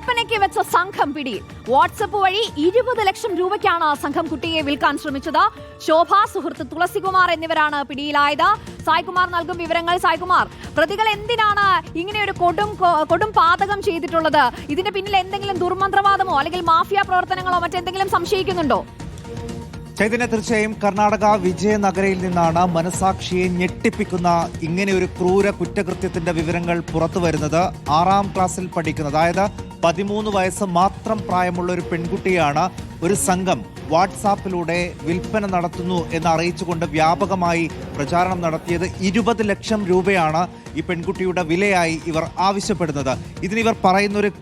വിൽപ്പനയ്ക്ക് വെച്ച സംഘം പിടി വാട്സപ്പ് വഴി ഇരുപത് ലക്ഷം രൂപയ്ക്കാണ് സംഘം കുട്ടിയെ വിൽക്കാൻ ശ്രമിച്ചത്. ശോഭ സുഹൃത്ത് തുളസികുമാർ എന്നിവരാണ് പിടിയിലായത്. സായ്കുമാർ നൽകും വിവരങ്ങൾ. സായ്കുമാർ പ്രതികൾ എന്തിനാണ് ഇങ്ങനെ ഒരു കൊടും കൊടും പാതകം ചെയ്തിട്ടുള്ളത്? ഇതിന്റെ പിന്നിൽ എന്തെങ്കിലും ദുർമന്ത്രവാദമോ അല്ലെങ്കിൽ മാഫിയ പ്രവർത്തനങ്ങളോ മറ്റെന്തെങ്കിലും സംശയിക്കുന്നുണ്ടോ? ചൈതന്യ തീർച്ചയായും കർണാടക വിജയനഗരയിൽ നിന്നാണ് മനസാക്ഷിയെ ഞെട്ടിപ്പിക്കുന്ന ഇങ്ങനെ ഒരു ക്രൂര കുറ്റകൃത്യത്തിന്റെ വിവരങ്ങൾ പുറത്തു വരുന്നത് ആറാം ക്ലാസ്സിൽ പഠിക്കുന്നത്. അതായത് പതിമൂന്ന് വയസ്സ് മാത്രം പ്രായമുള്ള ഒരു പെൺകുട്ടിയാണ് ഒരു സംഘം വാട്സാപ്പിലൂടെ വിൽപ്പന നടത്തുന്നു എന്ന് അറിയിച്ചുകൊണ്ട് വ്യാപകമായി പ്രചാരണം നടത്തിയത്. ഇരുപത് ലക്ഷം രൂപയാണ് ഈ പെൺകുട്ടിയുടെ വിലയായി ഇവർ ആവശ്യപ്പെടുന്നത്. ഇതിനിവർ പറയുന്നൊരു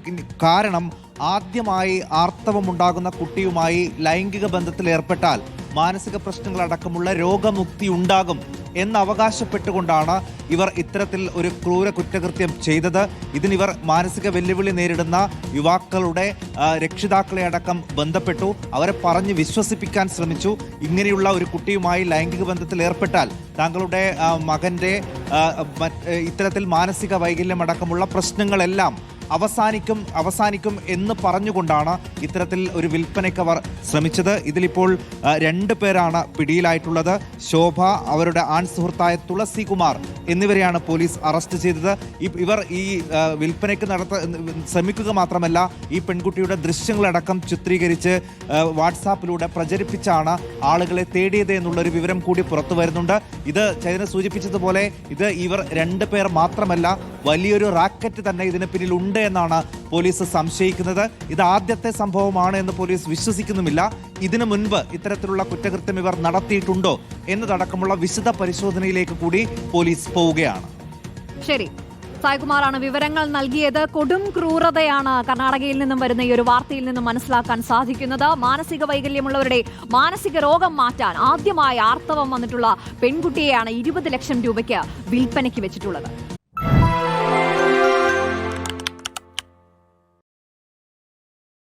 കാരണം ആദ്യമായി ആർത്തവമുണ്ടാകുന്ന കുട്ടിയുമായി ലൈംഗിക ബന്ധത്തിൽ ഏർപ്പെട്ടാൽ മാനസിക പ്രശ്നങ്ങളടക്കമുള്ള രോഗമുക്തി ഉണ്ടാകും എന്ന് അവകാശപ്പെട്ടുകൊണ്ടാണ് ഇവർ ഇത്തരത്തിൽ ഒരു ക്രൂര കുറ്റകൃത്യം ചെയ്തത്. ഇതിനിവർ മാനസിക വെല്ലുവിളി നേരിടുന്ന യുവാക്കളുടെ രക്ഷിതാക്കളെ അടക്കം ബന്ധപ്പെട്ടു. അവരെ പറഞ്ഞ് വിശ്വസിപ്പിക്കാൻ ശ്രമിച്ചു. ഇങ്ങനെയുള്ള ഒരു കുട്ടിയുമായി ലൈംഗിക ബന്ധത്തിൽ ഏർപ്പെട്ടാൽ താങ്കളുടെ മറ്റ് ഇത്തരത്തിൽ മാനസിക വൈകല്യം അടക്കമുള്ള പ്രശ്നങ്ങളെല്ലാം അവസാനിക്കും അവസാനിക്കും എന്ന് പറഞ്ഞുകൊണ്ടാണ് ഇത്തരത്തിൽ ഒരു വിൽപ്പനയ്ക്ക് അവർ ശ്രമിച്ചത്. ഇതിലിപ്പോൾ രണ്ട് പേരാണ് പിടിയിലായിട്ടുള്ളത്. ശോഭ അവരുടെ ആൺ സുഹൃത്തായ തുളസി കുമാർ എന്നിവരെയാണ് പോലീസ് അറസ്റ്റ് ചെയ്തത്. ഇവർ ഈ വിൽപ്പനയ്ക്ക് നടത്ത ശ്രമിക്കുക മാത്രമല്ല ഈ പെൺകുട്ടിയുടെ ദൃശ്യങ്ങളടക്കം ചിത്രീകരിച്ച് വാട്സാപ്പിലൂടെ പ്രചരിപ്പിച്ചാണ് ആളുകളെ തേടിയത് എന്നുള്ളൊരു വിവരം കൂടി പുറത്തു വരുന്നുണ്ട്. ഇത് ചൈന സൂചിപ്പിച്ചതുപോലെ ഇത് ഇവർ രണ്ട് പേർ മാത്രമല്ല വലിയൊരു റാക്കറ്റ് തന്നെ ഇതിന് പിന്നിൽ ഉണ്ട് എന്നാണ് പോലീസ് സംശയിക്കുന്നത്. ഇത് ആദ്യത്തെ സംഭവമാണ് എന്ന് പോലീസ് വിശ്വസിക്കുന്നുമില്ല. ഇതിനു മുൻപ് ഇത്തരത്തിലുള്ള കുറ്റകൃത്യം ഇവർ നടത്തിയിട്ടുണ്ടോ എന്നതടക്കമുള്ള വിശദ പരിശോധനയിലേക്ക് കൂടി പോലീസ് പോവുകയാണ്. ശരി. സായ്കുമാറാണ് വിവരങ്ങൾ നൽകിയത്. കൊടും ക്രൂരതയാണ് കർണാടകയിൽ നിന്നും വരുന്ന ഈ ഒരു വാർത്തയിൽ നിന്നും മനസ്സിലാക്കാൻ സാധിക്കുന്നത്. മാനസിക വൈകല്യമുള്ളവരുടെ മാനസിക രോഗം മാറ്റാൻ ആദ്യമായി ആർത്തവം വന്നിട്ടുള്ള പെൺകുട്ടിയെയാണ് ഇരുപത് ലക്ഷം രൂപയ്ക്ക് വിൽപ്പനയ്ക്ക് വെച്ചിട്ടുള്ളത്.